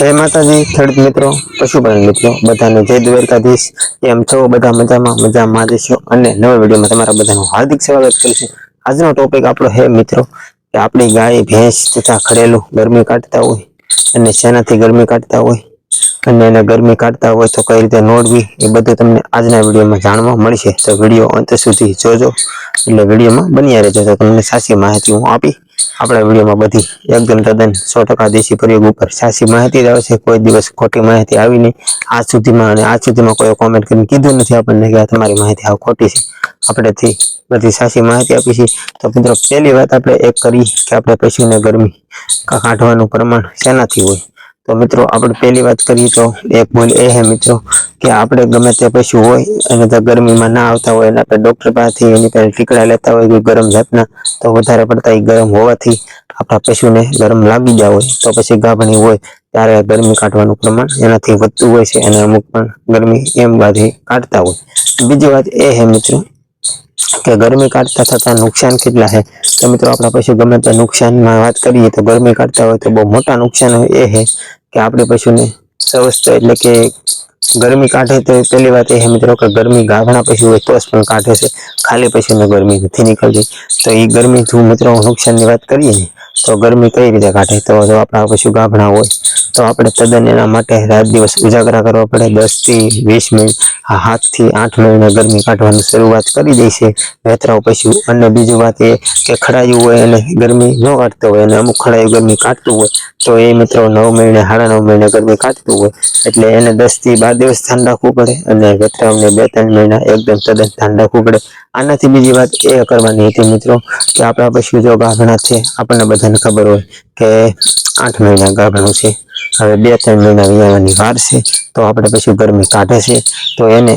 જય માતાજી, ખેડૂત મિત્રો પશુપાલન મિત્રો, બધાને જય દ્વારકાધીશ. એમ છો? બધા મજામાં? મજામાં જશો અને નવા વિડીયોમાં તમારા બધાનું હાર્દિક સ્વાગત કરું આજનો ટોપિક આપણો હે મિત્રો, કે આપણી ગાય, ભેંસ તથા ખડેલું ગરમી કાઢતા હોય અને શેનાથી ગરમી કાઢતા હોય અને એને ગરમી કાઢતા હોય તો કઈ રીતે નોડવી એ બધું તમને આજના વિડીયોમાં જાણવા મળશે. તો વીડિયો અંત સુધી જોજો. એટલે વિડીયોમાં બન્યા રહેજો. તો તમને સાચી માહિતી હું આપી. આપણા વિડીયોમાં બધી એકદમ તદ્દન સો ટકા દેશી પ્રયોગ ઉપર સાચી માહિતી જ આવે છે કોઈ દિવસ ખોટી માહિતી આવી નહીં. આજ સુધીમાં અને આજ સુધીમાં કોઈ કોમેન્ટ કરીને કીધું નથી આપણને કે તમારી માહિતી આ ખોટી છે. આપણેથી બધી સાચી માહિતી આપી છે. તો મિત્રો, પહેલી વાત આપણે એક કરી કે આપણે પશુને ગરમી કાઢવાનું પ્રમાણ શેનાથી હોય? તો મિત્રો, આપણે પહેલી વાત કરીએ તો એક ભૂલ એ છે મિત્રો, કે આપણે ગમે તે પશુ હોય અને તો ગરમીમાં ના આવતા હોય અને આપણે ડૉક્ટર પાસેથી એની પાસે ટીકડા લેતા હોય કે ગરમ જાતના, તો વધારે પડતા એ ગરમ હોવાથી આપણા પશુને ગરમ લાગી ગયા હોય, તો પછી ગાભણી હોય, ત્યારે ગરમી કાઢવાનું પ્રમાણ એનાથી વધતું હોય છે અને અમુક પણ ગરમી એમ બાથી કાઢતા હોય. બીજી વાત એ છે મિત્રો કે ગરમી કાઢતા થતા નુકસાન કેટલા છે? તો મિત્રો આપણા પશુ ગમે તે નુકસાનમાં વાત કરીએ તો ગરમી કાઢતા હોય તો બહુ મોટા નુકસાન એ છે કે આપણે પશુને સ્વસ્થ એટલે કે ગરમી કાઢે તો પહેલી વાત એ છે મિત્રો કે ગરમી ગાભણા પશુ હોય તો પણ કાઢે છે. ખાલી પશુને ગરમી નથી નીકળતી. તો એ ગરમી થયું મિત્રો નુકસાનની વાત કરીએ ને તો ગરમી કઈ રીતે કાઢે? તો જો આપણા પશુ ગાભણા હોય, તો આપણે તદ્દન એના માટે રાત દિવસ ઉજાગરા કરવા પડે. દસથી વીસ મિનિટ હાથથી આઠ મહિને ગરમી કાઢવાની શરૂઆત કરી દે છે. વેતરાવ પશુ અને બીજી વાત એ કે ખડાયું હોય અને ગરમી ન કાઢતો હોય અને અમુક ખડાયું ગરમી કાઢતું હોય, તો એ મિત્રો નવ મહિને સાડા નવ મહિને ગરમી કાઢતું હોય. એટલે એને દસથી બાર દિવસ ધ્યાન રાખવું પડે અને વેતરાવને બે ત્રણ મહિના એકદમ તદ્દન ધ્યાન રાખવું પડે. આનાથી બીજી વાત એ કરવાની હતી મિત્રો કે આપણા પશુ જો ગાભણા છે, આપણને બધાને ખબર હોય કે આઠ મહિના ગાભણું છે. હવે બે ત્રણ મહિના વિયાવાની વાર છે. તો આપણે પછી ગરમી કાઢે છે. તો એને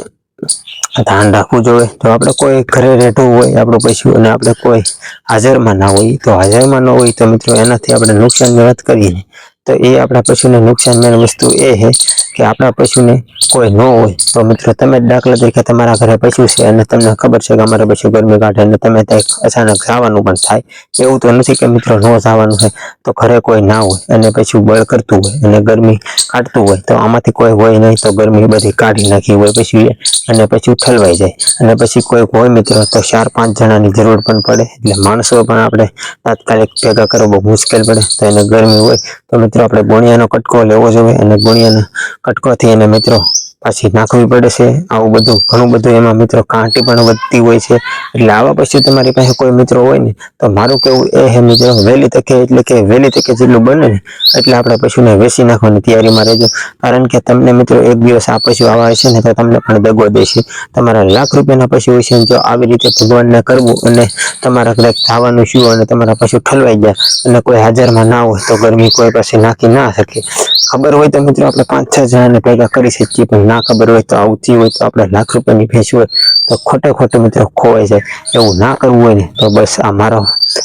ધ્યાન રાખવું જોઈએ. તો આપણે કોઈ ઘરે રહેતું હોય, આપણું પશુ અને આપણે કોઈ હાજરમાં ના હોય, તો હાજરમાં ન હોય તો મિત્રો એનાથી આપણે નુકસાનની વાત કરીએ તો એ આપણા પશુને નુકસાન મેન વસ્તુ એ છે કે આપણા પશુને કોઈ ન હોય. તો મિત્રો, તમે દાખલા તરીકે તમારા ઘરે પશુ છે અને તમને ખબર છે કે અમારા પશુ ગરમી કાઢે અને તમે ત્યાં અચાનક જવાનું પણ થાય. એવું તો નથી કે મિત્રો ન જવાનું છે તો ઘરે કોઈ ના હોય અને પછી બળ કરતું હોય અને ગરમી કાઢતું હોય, તો આમાંથી કોઈ હોય નહીં, તો ગરમી બધી કાઢી નાખી હોય પછી એ અને પછી ઠલવાઈ જાય. અને પછી કોઈ હોય મિત્રો, તો ચાર પાંચ જણાની જરૂર પણ પડે. એટલે માણસો પણ આપણે તાત્કાલિક ભેગા કરવો બહુ મુશ્કેલ પડે. તો એને ગરમી હોય, તો મિત્રો આપણે ગુણિયાનો કટકો લેવો જોઈએ અને ગુણિયાના કટકોથી એને મિત્રો પાછી નાખવી પડે છે. આવું બધું, ઘણું બધું એમાં મિત્રો કાંટી પણ વધતી હોય છે. એટલે આવા પછી તમારી પાસે કોઈ મિત્રો હોય ને, તો મારું કેવું એ હે મિત્રો, વહેલી તકે એટલે કે વહેલી તકે જેટલું બને ને, એટલે આપણે પશુને વેચી નાખવાની તૈયારીમાં રહેજો. કારણ કે તમને મિત્રો એક દિવસ આ પશુ આવા હશે ને, તો તમને પણ દગો દેશે. તમારા લાખ રૂપિયાના પશુ હોય છે જો આવી રીતે ભગવાનને કરવું અને તમારા કંઈક થવાનું શું અને તમારા પશુ ઠલવાઈ ગયા અને કોઈ હાજરમાં ના હોય, તો ગરમી કોઈ પાસે નાખી ના શકે. ખબર હોય તો મિત્રો આપણે પાંચ છ જણાને ભેગા કરી શકીએ, પણ ના ખબર હોય તો આવતી હોય તો આપણે લાખ રૂપિયાની ભેંસ હોય તો ખોટે ખોટું મિત્રો ખોવાય જાય એવું ના કરવું હોય ને તો બસ આ મારો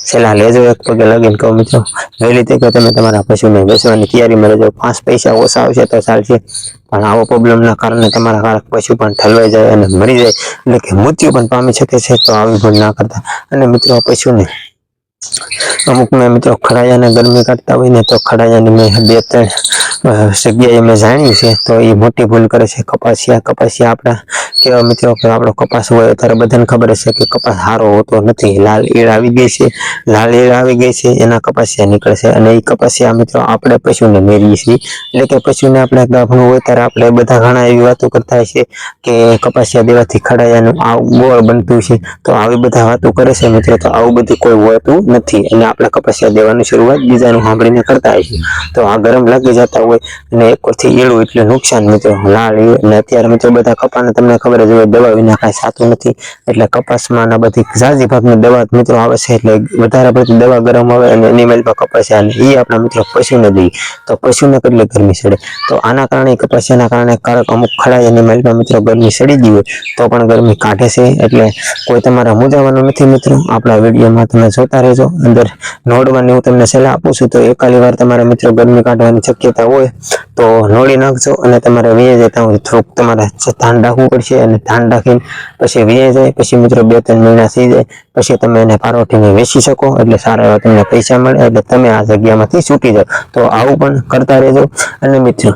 સલાહ લેજો એક પગે લગીને કહું મિત્રો. વહેલી તકે તમે તમારા પશુને બેસવાની તૈયારીમાં રહેજો. પાંચ પૈસા ઓછા આવશે તો ચાલશે. પણ આવો પ્રોબ્લેમના કારણે તમારા કારક પશુ પણ ઠલવાઈ જાય અને મરી જાય એટલે કે મૃત્યુ પણ પામી શકે છે તો આવી ભૂલ ના કરતા. અને મિત્રો પશુને અમુક મેં મિત્રો ખડાયાને ગરમી કાઢતા હોય ને તો ખડાયાને મેં બે ત્રણ જગ્યાએ મેં જાણ્યું છે, તો એ મોટી ભૂલ કરે છે. કપાસિયા કપાસિયા આપણા, કેવા મિત્રો, કે આપણો કપાસ હોય ત્યારે બધાને ખબર હશે કે કપાસ સારો હોતો નથી. લાલ ઈળ આવી ગઈ છે. લાલ ઈળ આવી ગઈ છે, એના કપાસિયા નીકળે છે અને એ કપાસિયા, મિત્રો, આપણે પશુને મેળવીએ છીએ. એટલે કે પશુને આપણે ગાભણું હોય, ત્યારે આપણે બધા ઘણા એવી વાતો કરતા હોય છે કે કપાસિયા દેવાથી ખડાયાનું આ ગોળ બનતું છે. તો આવી બધા વાતો કરે છે, મિત્રો, તો આવું બધું કોઈ હોતું નથી. અને આપણે કપાસિયા દેવાની શરૂઆત બીજાનું સાંભળીને કરતા હોય છે તો આ ગરમ લાગી જતા હોય અને એક પરથી ઈળું એટલે નુકસાન મિત્રો ના ઈળ અને અત્યારે મિત્રો બધા કપાને તમને ખબર જ હોય, દવા વિના કાંઈ સાતું નથી. એટલે કપાસમાં બધી ઝાઝી ભાગની દવા મિત્રો આવે છે, એટલે વધારે પડતી દવા ગરમ આવે અને એની મેલમાં પર કપાસિયા અને એ આપણા મિત્રો પશુને દઈએ. તો પશુને કેટલી ગરમી સડે? તો આના કારણે કપાસિયાના કારણે કારક અમુક ખડાય અને મેલમાં મિત્રો ગરમી સડી ગઈ હોય, તો પણ ગરમી કાઢે છે. એટલે કોઈ તમારે મૂંઝાવાનું નથી મિત્રો. આપણા વિડીયોમાં તમે જોતા રહેજો. અંદર નોડવાની હું તમને સલાહ આપું છું, તો એકાલી વાર તમારા મિત્રો ગરમી કાઢવાની શક્યતા હોય હોય તો નોળી નાખજો અને તમારે વીએ જાય હોય થોડુંક તમારે ધ્યાન રાખવું પડશે અને ધ્યાન રાખીને પછી વીએ જાય પછી મિત્રો બે ત્રણ મહિના થઈ જાય, પછી તમે એને પારોઠીને વેચી શકો એટલે સારા એવા તમને પૈસા મળે એટલે તમે આ જગ્યામાંથી છૂટી જાઓ. તો આવું પણ કરતા રહેજો. અને મિત્રો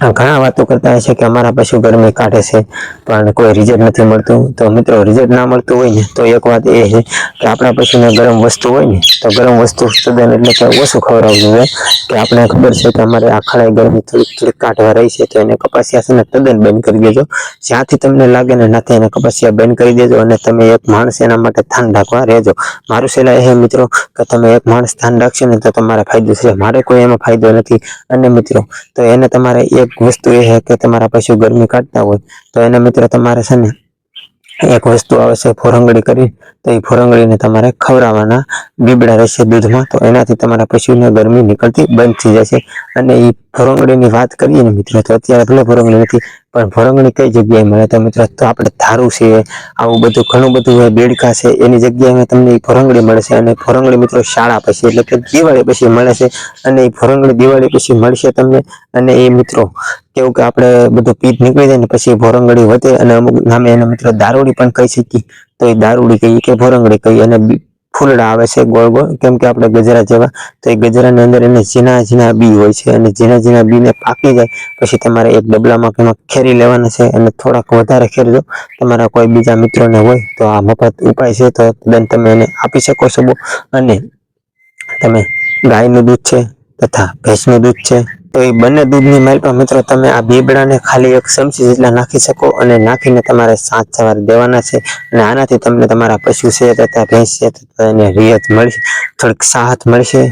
ઘણા વાતો કરતા હોય છે કે અમારા પશુ ગરમી કાઢે છે, પણ કોઈ રિઝલ્ટ નથી મળતું. તો મિત્રો રિઝલ્ટ ના મળતું હોય ને, તો એક વાત એ છે કે આપણા પશુને ગરમ વસ્તુ હોય ને, તો ગરમ વસ્તુ તદ્દન એટલે કે ઓછું ખવડાવવું જોઈએ. કે આપણે ખબર છે કે અમારે આ ખડાઈ ગરમી થોડીક થોડીક કાઢવા રહી છે, તો એને કપાસિયા છે તદ્દન બંધ કરી દેજો. જ્યાંથી તમને લાગે ને નાથી એને કપાસિયા બંધ કરી દેજો અને તમે એક માણસ એના માટે ધ્યાન રાખવા રહેજો. મારું સલાહ એ મિત્રો કે તમે એક માણસ ધ્યાન રાખશો ને, તો તમારે ફાયદો છે. મારે કોઈ એમાં ફાયદો નથી. અને મિત્રો, તો એને તમારે એક વસ્તુ એ છે કે તમારા પશુ ગરમી કાઢતા હોય, તો એને મિત્રો તમારે છે ને એક વસ્તુ આવે છે ફોરંગડી કરી, તો એ ફોરંગડીને તમારે ખવડાવવાના, બીબડા રહેશે દૂધમાં, તો એનાથી તમારા પશુને ગરમી નીકળતી બંધ થઈ જશે અને એ ફોરંગડીની વાત કરીએ ને મિત્રો, તો અત્યારે ભલે ફોરંગડી નથી, પણ ફોરંગડી કઈ જગ્યાએ મળે? તો મિત્રો, તો આપણે ધારું છે, આવું બધું ઘણું બધું હોય, બેડકા છે, એની જગ્યાએ તમને એ ફોરંગડી મળે છે અને ફોરંગડી મિત્રો શાળા પછી, એટલે કે દિવાળી પછી મળે છે અને એ ફોરંગડી દિવાળી પછી મળશે તમને અને એ મિત્રો, કેવું કે આપણે બધું પીઠ નીકળી જાય ને પછી ભોરંગડી વધે અને અમુક નામે એને મિત્રો દારૂડી પણ કહી શકીએ. તો એ દારૂડી કહીએ કે ભોરંગડી કહીએ અને ફૂલડા આવે છે ગોળ ગોળ. કેમ કે આપણે ગજરા જેવા, તો એ ગજરાની અંદર એને ઝીણા ઝીણા બી હોય છે. અને ઝીણા ઝીણા બીને પાકી જાય, પછી તમારે એક ડબલામાં કે ખેરી લેવાના છે. અને થોડાક વધારે ખેરજો. તમારા કોઈ બીજા મિત્રોને હોય, તો આ મફત ઉપાય છે. તો તદ્દન તમે એને આપી શકો છો. અને તમે ગાયનું દૂધ છે તથા ભેંસનું દૂધ છે. તો એ બંને દૂધની માલપા મિત્રો તમે આ બીબડાને ખાલી એક ચમચી જેટલા નાખી શકો અને નાખીને તમારે સાત સવારે દેવાના છે અને આનાથી તમને તમારા પશુ છે તથા ભેંસ છે તથા એને રિયત મળશે, થોડીક સાહત મળશે.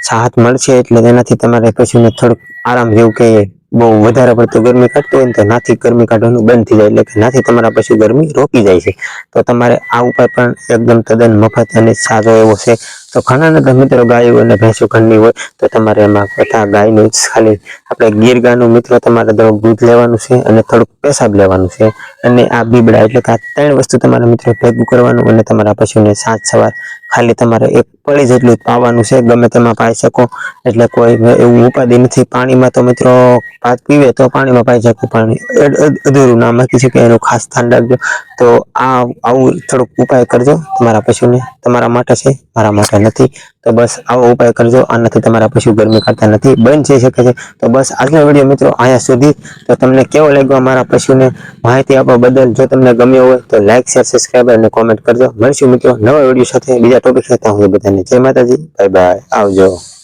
સાહત મળશે એટલે તેનાથી તમારે પશુને થોડુંક આરામ જેવું કહીએ બહુ વધારે પડતું ગરમી કાઢતું હોય તો નાથી ગરમી કાઢવાનું બંધ થઈ જાય એટલે કે નાથી તમારા પશુ ગરમી રોકી જાય છે. તો તમારે આ ઉપાય પણ એકદમ તદ્દન મફત અને સારો એવો છે. તો ઘણા બધા મિત્રો ગાયો અને ભેંસો ઘરની હોય તો તમારે એમાં બધા ગાયનું ખાલી આપણે ગીર ગાયનું મિત્રો તમારે થોડુંક દૂધ લેવાનું છે અને થોડુંક પેશાબ લેવાનું છે. અને આ બીબડા એટલે કે આ ત્રણ વસ્તુ તમારા મિત્રો ભેગું કરવાનું અને તમારા પશુને સાંજ સવાર ખાલી તમારે એક પડી જેટલું જ પાવાનું છે. ગમે તેમાં પાઈ શકો. એટલે કોઈ એવું ઉપાધિ નથી. પાણીમાં તો મિત્રો પાક પીવે તો પાણીમાં પાઈ શકો. પાણી અધ- અધ- અધૂરું ના મૂકી શકે એનું ખાસ ધ્યાન રાખજો તો આ આવું થોડુંક ઉપાય કરજો તમારા પશુને તમારા માટે છે મારા માટે નથી, તો બસ આવો ઉપાય કરજો આનાથી તમારા પશુ ગરમી કરતા નથી, બંધ જઈ શકે છે. તો બસ આજનો વીડિયો મિત્રો અહીંયા સુધી. તો તમને કેવો લાગ્યો મારા પશુને? માહિતી આપવા બદલ જો તમને ગમ્યો હોય તો લાઈક શેર સબસ્ક્રાઈબ અને કોમેન્ટ કરજો. મળશું મિત્રો નવા વીડિયો સાથે. બીજા ટોપિક સાથે. હું બધાને. જય માતાજી. બાય બાય આવજો.